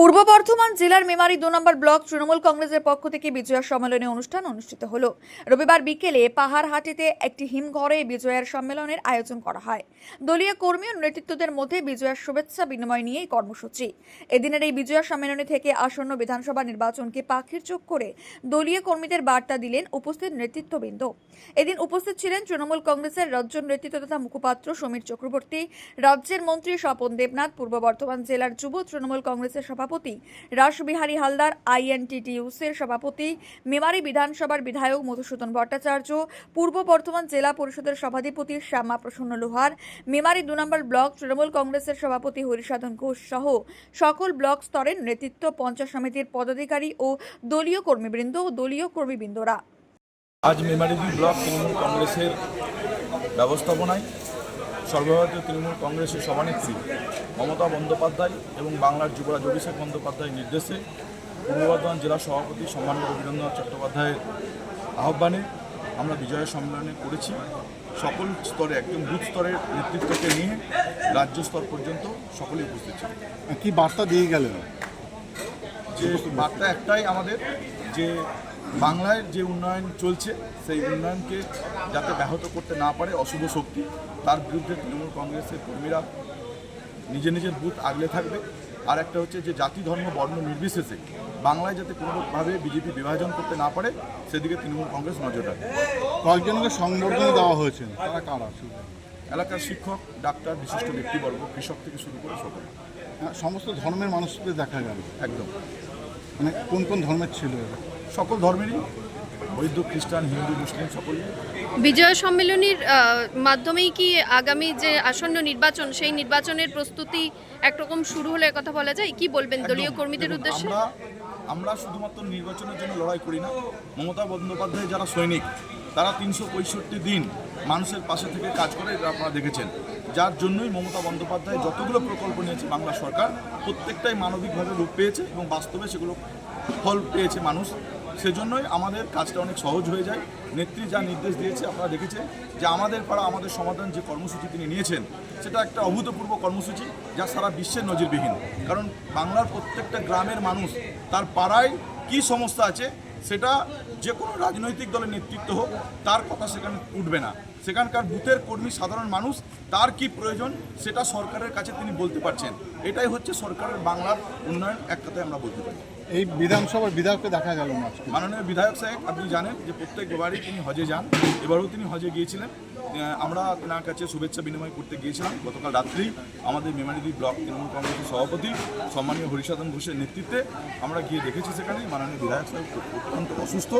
পূর্ব বর্ধমান জেলার মেমারি দু নম্বর ব্লক তৃণমূল কংগ্রেসের পক্ষ থেকে বিজয়া সম্মেলনী অনুষ্ঠান অনুষ্ঠিত হল। রবিবার বিকেলে পাহাড়হাটিতে একটি হিমঘরে বিজয়ার সম্মেলনের আয়োজন করা হয়। দলীয় কর্মী ও নেতৃত্বদের মধ্যে বিজয়ার শুভেচ্ছা বিনিময় নিয়ে এই কর্মসূচি। এদিনের এই বিজয়া সম্মেলনী থেকে আসন্ন বিধানসভা নির্বাচনকে পাখির চোখ করে দলীয় কর্মীদের বার্তা দিলেন উপস্থিত নেতৃত্ববৃন্দ। এদিন উপস্থিত ছিলেন তৃণমূল কংগ্রেসের রাজ্য নেতৃত্ব তথা মুখপাত্র সমীর চক্রবর্তী। রাজ্যের মন্ত্রী স্বপন দেবনাথ, পূর্ব বর্ধমান জেলার যুব তৃণমূল কংগ্রেসের সভাপতি। রাসবিহারী হালদার আইএনটিটিউসির সভাপতি। মেমারি বিধানসভার বিধায়ক মধুসূদন ভট্টাচার্য। পূর্ব বর্ধমান জেলা পরিষদের সভাধিপতি শ্যামা প্রসন্ন লোহার। মেমারি দু নম্বর ব্লক তৃণমূল কংগ্রেসের সভাপতি হরিসাধন ঘোষ সহ সকল ব্লক স্তরের নেতৃত্ব পঞ্চায়েত সমিতির পদাধিকারী ও দলীয় কর্মীবৃন্দ ও দলীয় কর্মীবৃন্দরা। আজ মেমারিদি ব্লক তৃণমূল কংগ্রেসের ব্যবস্থাপনায় সর্বভারতীয় তৃণমূল কংগ্রেসের সভানেত্রী মমতা বন্দ্যোপাধ্যায় এবং বাংলার যুবরাজ অভিষেক বন্দ্যোপাধ্যায়ের নির্দেশে পূর্ব বর্ধমান জেলা সভাপতি সম্মানিত বীরেন্দ্রনাথ চট্টোপাধ্যায়ের আহ্বানে আমরা বিজয় সম্মেলনে করেছি। সকল স্তরে একদম বুথ স্তরের নেতৃত্বকে নিয়ে রাজ্য স্তর পর্যন্ত সকলেই উপস্থিত ছিল কি বার্তা দিয়ে গেলেন? যে বার্তা একটাই আমাদের যে বাংলায় যে উন্নয়ন চলছে সেই উন্নয়নকে যাতে ব্যাহত করতে না পারে অশুভ শক্তি তার বিরুদ্ধে তৃণমূল কংগ্রেসের কর্মীরা নিজের নিজের বুথ আগলে থাকবে। আর একটা হচ্ছে যে জাতি ধর্ম বর্ণ নির্বিশেষে বাংলায় যাতে কোনোভাবে বিজেপি বিভাজন করতে না পারে সেদিকে তৃণমূল কংগ্রেস নজর রাখবে। কয়েকজনকে সংবর্ধনা দেওয়া হয়েছে। তারা কারা? এলাকার শিক্ষক ডাক্তার বিশিষ্ট ব্যক্তিবর্গ কৃষক থেকে শুরু করে সকলে। হ্যাঁ, সমস্ত ধর্মের মানুষদের দেখা গেল। একদম। মানে কোন কোন ধর্মের ছিল এরা? সকল ধর্মেরই বৌদ্ধ খ্রিস্টান হিন্দু মুসলিম সকলেই। বিজয় সম্মেলনীর মাধ্যমেই কি আগামী যে আসন্ন নির্বাচন সেই নির্বাচনের প্রস্তুতি একরকম শুরু হলে কথা বলা যায়? কি বলবেন দলীয় কর্মীদের উদ্দেশ্যে? আমরা আমরা শুধুমাত্র নির্বাচনের জন্য লড়াই করি না। মমতা বন্দ্যোপাধ্যায় যারা সৈনিক তারা তিনশো পঁয়ষট্টি দিন মানুষের পাশে থেকে কাজ করে এটা আপনারা দেখেছেন। যার জন্যই মমতা বন্দ্যোপাধ্যায় যতগুলো প্রকল্প নিয়েছে বাংলা সরকার প্রত্যেকটাই মানবিকভাবে রূপ পেয়েছে এবং বাস্তবে সেগুলো ফল পেয়েছে মানুষ। সেজন্যই আমাদের কাজটা অনেক সহজ হয়ে যায়। নেত্রী যা নির্দেশ দিয়েছে আপনারা দেখেছেন যে আমাদের পাড়া আমাদের সমাধান যে কর্মসূচি তিনি নিয়েছেন, সেটা একটা অভূতপূর্ব কর্মসূচি যা সারা বিশ্বের নজিরবিহীন। কারণ বাংলার প্রত্যেকটা গ্রামের মানুষ তার পাড়ায় কী সমস্যা আছে সেটা যে কোনো রাজনৈতিক দলের নেতৃত্ব হোক তার কথা সেখানে উঠবে না। সেখানকার বুথের কর্মী সাধারণ মানুষ তার কি প্রয়োজন সেটা সরকারের কাছে তিনি বলতে পারছেন। এটাই হচ্ছে সরকারের বাংলার উন্নয়ন এক কথায় আমরা বলতে পারি। এই বিধানসভার বিধায়ককে দেখা গেল না মাননীয় বিধায়ক সাহেব আপনি জানেন যে প্রত্যেকবারই তিনি হজে যান। এবারেও তিনি হজে গিয়েছিলেন। আমরা তেনার কাছে শুভেচ্ছা বিনিময় করতে গিয়েছিলাম। গতকাল রাত্রি আমাদের মেমারিদি ব্লক তৃণমূল কংগ্রেসের সভাপতি সম্মানীয় হরিসাধন ঘোষের নেতৃত্বে আমরা গিয়ে দেখেছি সেখানে মাননীয় বিধায়ক সাহেব অত্যন্ত অসুস্থ।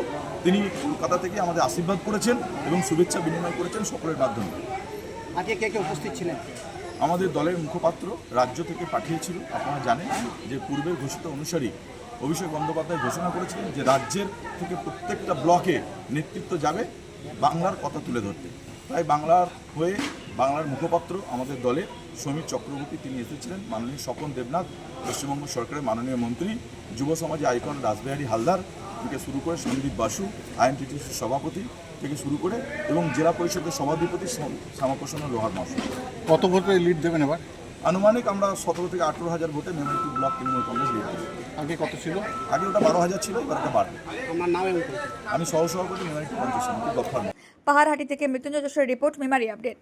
তিনি কলকাতা থেকে আমাদের আশীর্বাদ করেছেন এবং শুভেচ্ছা বিনিময় করেছেন সকলের মাধ্যমে। আজকে কে কে উপস্থিত ছিলেন? আমাদের দলের মুখপাত্র রাজ্য থেকে পাঠিয়েছিল আপনারা জানেন যে পূর্বের ঘোষিত অনুসারী অভিষেক বন্দ্যোপাধ্যায় ঘোষণা করেছিলেন যে রাজ্যের থেকে প্রত্যেকটা ব্লকে নেতৃত্ব যাবে বাংলার কথা তুলে ধরতে। তাই বাংলার হয়ে বাংলার মুখপাত্র আমাদের দলে সমীর চক্রবর্তী তিনি এসেছিলেন মাননীয় স্বপন দেবনাথ পশ্চিমবঙ্গ সরকারের মাননীয় মন্ত্রী যুব সমাজে আইকন রাসবিহারী হালদার থেকে শুরু করে সন্দীপ বাসু আইএনটিটিসির সভাপতি থেকে শুরু করে এবং জেলা পরিষদের সভাধিপতি শ্যামাপ্রসন্ন লোহার মহাশয়। কত ভোটে লিড দেবেন এবার? আনুমানিক আমরা সতেরো থেকে আঠেরো হাজার ভোটে মেমারিপুর ব্লক তৃণমূল কংগ্রেস লিড করি আগে কত ছিল? আগে ওটা বারো হাজার ছিল এবার ওটা বাড়বে। আমার নাম। আমি সহসভাপতি মেমারিপুর পঞ্চায়েত সমিতি গফার পাহাড়হাটি থেকে মৃত্যুঞ্জয় যশোরের রিপোর্ট মেমারি আপডেট।